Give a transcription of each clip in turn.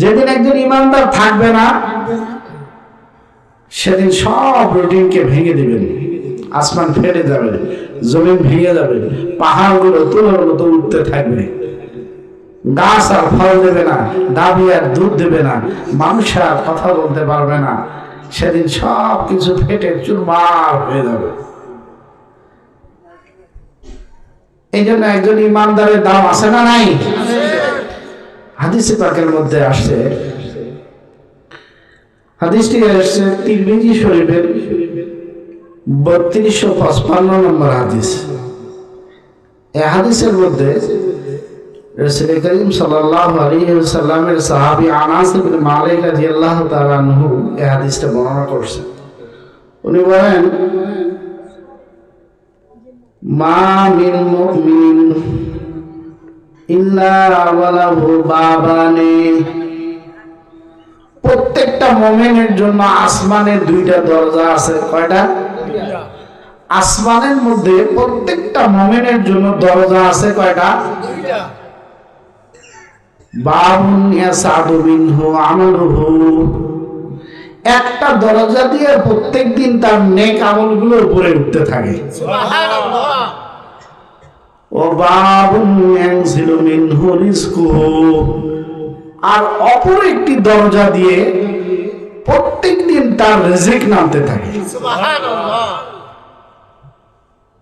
যেদিন একজন ইমানদার থাকবে না, সেদিন সব রুটিনকে ভেঙে দিবেন। আসমান ফেটে যাবে, জমিন ভেঙে যাবে, পাহাড়গুলো তুলোর মতো উঠতে থাকবে। গাছ আর ফল দেবে না দাবি আর দুধ দেবে না, মানুষ আর কথা বলতে পারবে না। সেদিন সব কিছু ফেটে চুরমার হয়ে যাবে। এই জন্য একজন ইমানদারের দাম আছে না নাই? হাদিসে পাকের মধ্যে আসছে হাদিসটি আসছে তিরমিজি শরীফের বত্রিশশো পঁচপান্ন নম্বর হাদিস। এই হাদিসের মধ্যে রসুল করিম সাল্লাল্লাহু আলাইহি ওয়াসাল্লামের সাহাবী আনাস ইবনে মালিক রাদিয়াল্লাহু তাআলা আনহু এই হাদিসটা বর্ণনা করছেন উনি বলেন, মা মিন মুমিন প্রত্যেকটা মোমেনের জন্য আসমানের দুইটা দরজা আছে কয়টা? আসমানের মধ্যে প্রত্যেকটা মোমেনের জন্য দরজা আছে কয়টা? একটা দরজা দিয়ে প্রত্যেক দিন তার নেক আমলগুলো উপরে উঠতে থাকে। আর অপর একটি দরজা দিয়ে প্রত্যেক দিন তার রিজিক নামতে থাকে।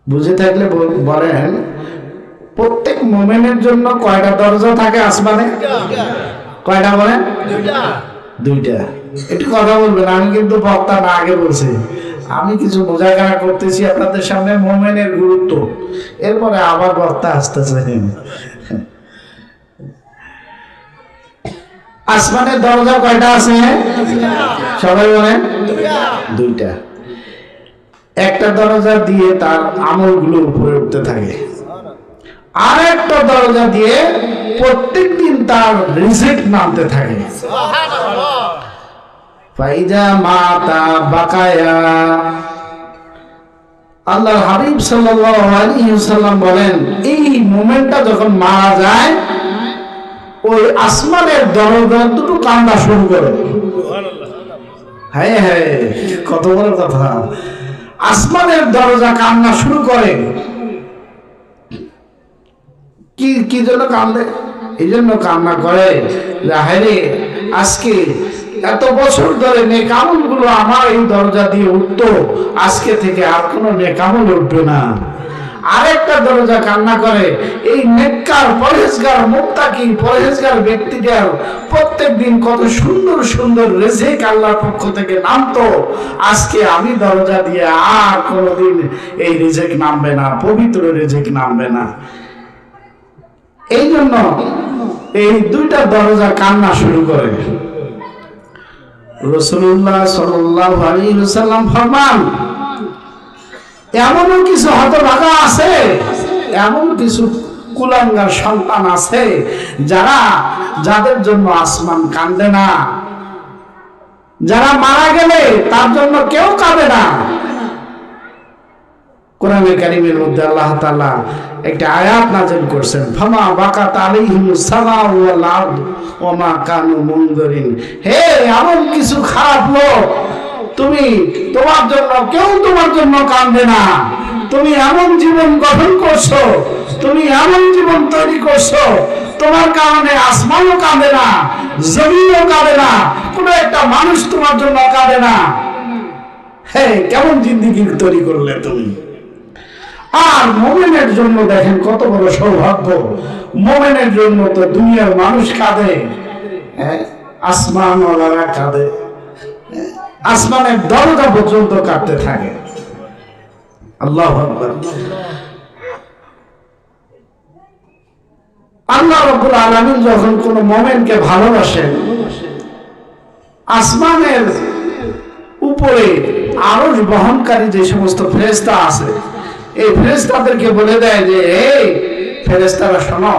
বুঝে থাকলে বলেন প্রত্যেক মোমেনের জন্য কয়টা দরজা থাকে আসমানে? কয়টা বলেন? দুইটা। একটু কথা বলবেন আমি কিন্তু বক্তা না আগে বলছি। আমি কিছু বোঝাগাড়া করতেছি আপনাদের সামনে মোমেনের গুরুত্ব। এরপরে আবার বক্তা আসতেছে। আসমানের দরজা কয়টা আছে? সবাই বলেন। দুইটা। একটা দরজা দিয়ে তার আমলগুলো উপরে উঠতে থাকে। আর একটা দরজা দিয়ে প্রত্যেক দিন তার রিজেক্ট নামতে থাকে। ফাইদা মাতা বাকায়া। আল্লাহ হাবিব ওয়াসাল্লাম বলেন, এই মোমেন্টটা যখন মারা যায়, ওই আসমানের দরজা দুটো শুরু করে। হ্যাঁ হ্যাঁ কত বড় কথা। আসমানের দরজা কান্না শুরু করে। কি কি জন্য কান্দে? এই জন্য কান্না করে। আজকে এত বছর ধরে নেকামলগুলো আমার এই দরজা দিয়ে উঠতো, আজকে থেকে আর কোনো নেকামল উঠবে না। আরেকটা দরজা কান্না করে, এই নেককার পরেজগার মুক্তাকি পরেজগার ব্যক্তিদের প্রত্যেক দিন কত সুন্দর সুন্দর রেজেক আল্লাহর পক্ষ থেকে নামতো। আজকে আমি দরজা দিয়ে আর কোনোদিন এই রেজেক নামবে না, পবিত্র রেজেক নামবে না। এই জন্য এই দুইটা দরজা কান্না শুরু করে। রসুল্লাহ সাল্লাম ফরমান, এমনও কিছু আছে, এমন কিছু কুলাঙ্গার সন্তান আছে যারা যাদের জন্য আসমান কান্দে না, যারা মারা গেলে তার জন্য কেউ কাঁদে না। কোরআনের কারিমের মধ্যে আল্লাহ তালা একটা আয়াত নাযিল করছেন, ফামা বাকাত আলাইহিমুস সামাউ ওয়াল আরদ ওয়া মা কানু মুনযিরিন। হে, এমন কিছু খারাপ লোক, তুমি তোমার জন্য, কেউ তোমার জন্য কাঁদবে না। তুমি এমন জীবন গঠন করছ, তুমি এমন জীবন তৈরি করছ, তোমার কারণে আসমানও কাঁদে না, জমিনও কাঁদে না, কোনো একটা মানুষ তোমার জন্য কাঁদে না। হ্যাঁ কেমন জিন্দিগি তৈরি করলে তুমি? আর মোমেনের জন্য দেখেন কত বড় সৌভাগ্য। মোমেনের জন্য তো দুনিয়ার মানুষ কাঁদে। হ্যাঁ, আসমান কাঁদে। হ্যাঁ, আসমানের দরজা পর্যন্ত কাঁদতে থাকে। আল্লাহ আল্লাহ রব্বুল আলামিন যখন কোন মোমেনকে ভালোবাসেন আসমানের উপরে আরশ বহনকারী যে সমস্ত ফেরেস্তা আছে এই ফেরেস্তাদেরকে বলে দেয় যে, এই ফেরেস্তারা শোনো,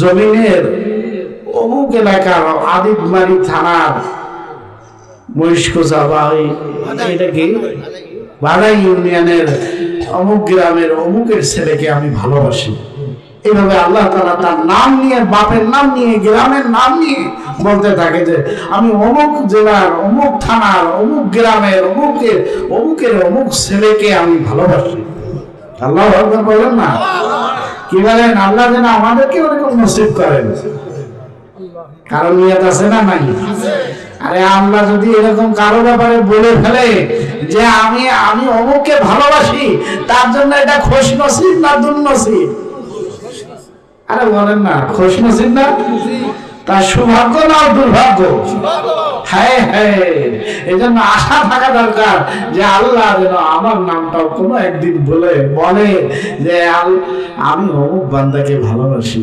জমিনের অমুক এলাকার আদিতমারি থানার মহিষকোজা বা এটা কি? ইউনিয়নের অমুক গ্রামের অমুকের ছেলেকে আমি ভালোবাসি। এইভাবে আল্লাহ তালা তার নাম নিয়ে, বাপের নাম নিয়ে, গ্রামের নাম নিয়ে বলতে থাকে যে, আমি অমুক জেলার, অমুক থানার, অমুক গ্রামের, অমুকের অমুকের অমুক ছেলেকে আমি ভালোবাসি। আল্লাহ আকবার বলেন না? কি বলেন? আল্লাহ যেন আমাদেরকে ওরকম নসিব করেন। কারণ নিয়ত আছে না নাই? আরে আমরা যদি এরকম কারও ব্যাপারে বলে ফেলে যে আমি আমি অমুককে ভালোবাসি, তার জন্য এটা খোশ নসিব না দুর্নসিব? আরে বলেন না খোশ নসিব না। তার সৌভাগ্য না দুর্ভাগ্য? হ্যাঁ হ্যাঁ এই জন্য আশা থাকা দরকার যে আল্লাহ যেন আমার নামটাও কোনো একদিন বলে বলে যে আমি অমুক বান্দাকে ভালোবাসি।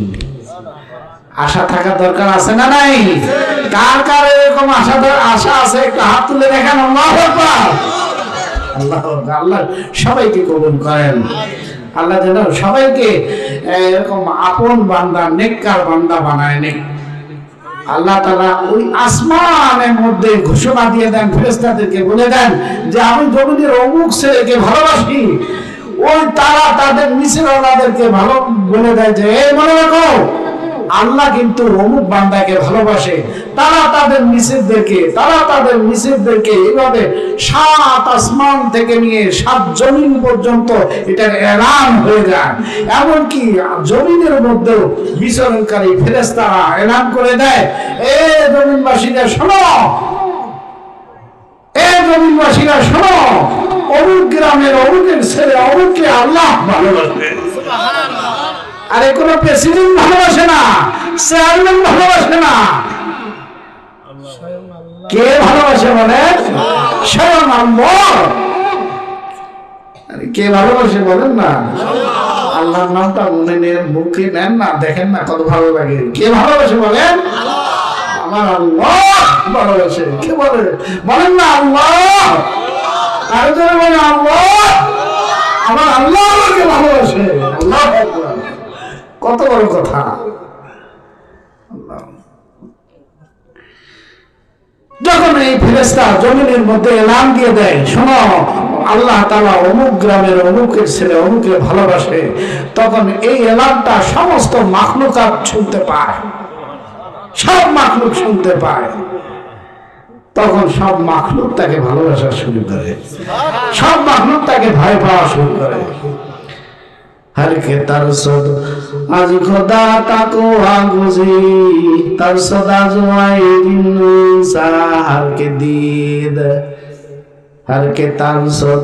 আশা থাকা দরকার আছে না নাই? কার কার এরকম আশা আশা আছে? একটু হাত তুলে দেখেন, আল্লাহ আল্লাহ। আল্লাহ সবাইকে কবুল করেন। আল্লাহ যেন সবাইকে এরকম আপন বান্দা, নেককার বান্দা বানায় নেই আল্লাহ তালা ওই আসমানের মধ্যে ঘোষণা দিয়ে দেন ফেরেস্তাদেরকে বলে দেন যে, আমি জমিনের অমুক ছেলেকে ভালোবাসি। ওই তারা তাদের ওনাদেরকে ভালো বলে দেয় যে, এই মনে রাখো আল্লাহ কিন্তু অমুক বান্দাকে ভালোবাসে। তারা তাদের নিষেধদেরকে তারা তাদের নিষেধদেরকে এইভাবে সাত আসমান থেকে নিয়ে সাত জমিন পর্যন্ত এটার এলান হয়ে যায়। এমনকি জমিনের মধ্যেও বিচরণকারী ফেরেস্তারা এলান করে দেয়। এ জমিনবাসীরা শোনো, এ জমিনবাসীরা শোনো, অমুক গ্রামের অমুকের ছেলে অমুককে আল্লাহ ভালোবাসে। আরে কোন প্রেসিডেন্ট ভালোবাসে না চেয়ারম্যান ভালোবাসে না। কে ভালোবাসে বলে? স্বয়ং কে ভালোবাসে বলেন না? আল্লাহর নামটা মনে নেন, মুখে নেন না, দেখেন না কত ভালো লাগে। কে ভালোবাসে বলেন? আমার আল্লাহ ভালোবাসে। কে বলে? বলেন না আল্লাহ। আরও জনে বলে আল্লাহ। আমার আল্লাহ আমাকে ভালোবাসে। আল্লাহ। কত বড় কথা। যখন এই ফেরেস্তা জমিনের মধ্যে এলাম দিয়ে দেয়, শোনো, আল্লাহ তারা অমুক গ্রামের অমুকের ছেলে অমুকে ভালোবাসে, তখন এই এলামটা সমস্ত মাখলুকাত শুনতে পায়। সব মাখলুক শুনতে পায়। তখন সব মাখলুক তাকে ভালোবাসা শুরু করে। সব মাখলুক তাকে ভয় পাওয়া শুরু করে। হালকে তার সব আজ খোদা তাকো আগুজি, তার সদা জোয়াই দিন সাহারকে দিদ, হারকে তার সদ।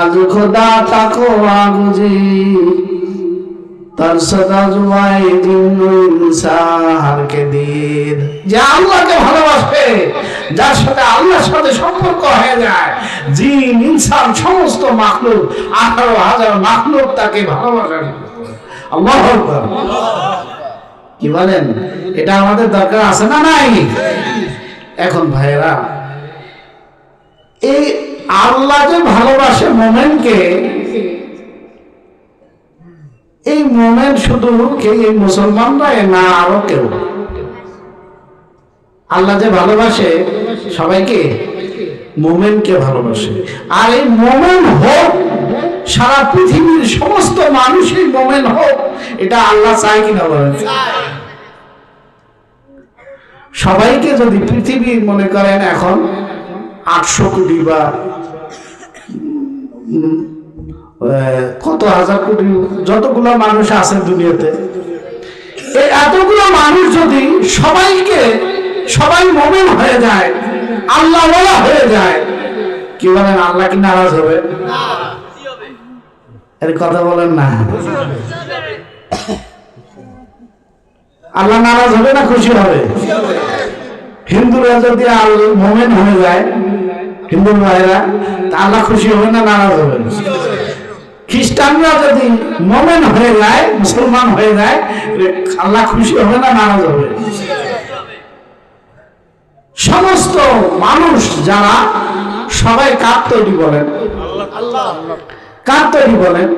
আজ খোদা তাকো আগুজি, তার সদা জোয়াই দিন সাহারকে দিদ। যে আল্লাহকে ভালোবাসবে, যার সাথে আল্লাহর সাথে সম্পর্ক হয়ে যায়, জিন, ইনসান, সমস্ত মাখলুক, আঠারো হাজার মাখলুক তাকে ভালোবাসেন কি বলেন? এটা আমাদের দরকার আছে না নাই? এখন ভাইয়েরা, এই আল্লাহ যে ভালোবাসে মোমেনকে, এই মোমেন শুধু কে? এই মুসলমানরা না আরও কেউ? আল্লাহ যে ভালোবাসে সবাইকে, মোমেনকে ভালোবাসে। আর এই মোমেন হোক সারা পৃথিবীর সমস্ত মানুষই মোমেন হোক, এটা আল্লাহ চায় কিনা বলেন? সবাইকে যদি পৃথিবী মনে করেন এখন আটশো কোটি বা কত হাজার কোটি, যতগুলো মানুষ আছে দুনিয়াতে এতগুলো মানুষ যদি সবাইকে, সবাই মোমেন হয়ে যায় আল্লাহ হয়ে যায়, কি বলেন, আল্লাহ কি নারাজ হবে? এর কথা বলেন না। আল্লাহ নারাজ হবে না খুশি হবে? হিন্দুরা যদি মোমেন হয়ে যায়, হিন্দু ভাইরা আল্লাহ খুশি হবে না নারাজ হবে? খ্রিস্টানরা যদি মোমেন হয়ে যায়, মুসলমান হয়ে যায় আল্লাহ খুশি হবে না নারাজ হবে? সমস্ত মানুষ যারা সবাই কার তৈরি বলেন? কার তৈরি বলেন?